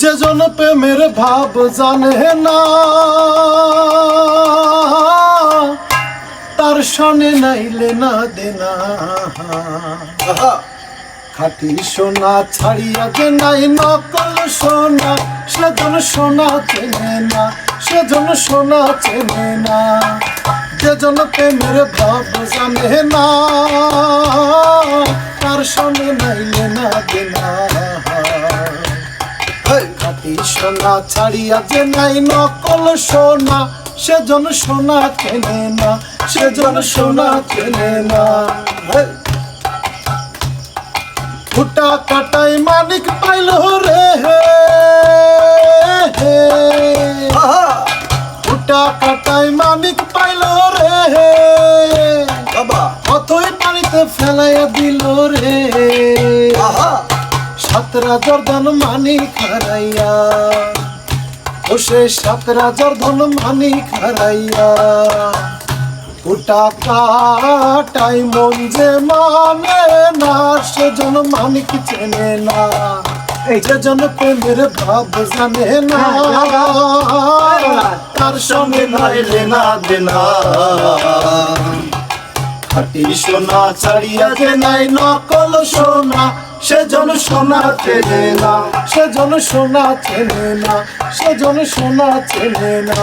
যে জন প্রেমের ভাব জানে না। তার সনে নাইলে না দেনা। খাটি সোনা ছাড়িয়া যে নাই নকল সোনা, সেজন সোনা চেনে না, সেজন সোনা চেনে না। যেজন প্রেমের ভাব জানে না, তার সনে নাইলে না দেনা। সোনা ছাড়িয়া যে নাই নকল সোনা সেজন সোনা চেনে না সেজন সোনা চেনে না। ফুটা কাটাই মানিক পাইল রে ফুটা কাটাই মানিক পাইল রে বাবা। অথই পানিতে ফেলাইয়া দিল রে। সাত রাজার ধন মানিক হারাইয়া ও সে সাত রাজার ধন মানিক হারাইয়া ফুটা কাটাই মন যে মানে না সেজন মানিক চেনে না। এই যেজন প্রেমের ভাব জানে না। তার সঙ্গে নাইলে না দেনা। খাটি সোনা ছাড়িয়া যে নাই নকল সোনা। সেজন সোনা চেনে না সেজন সোনা চেনে না সেজন সোনা চেনে না।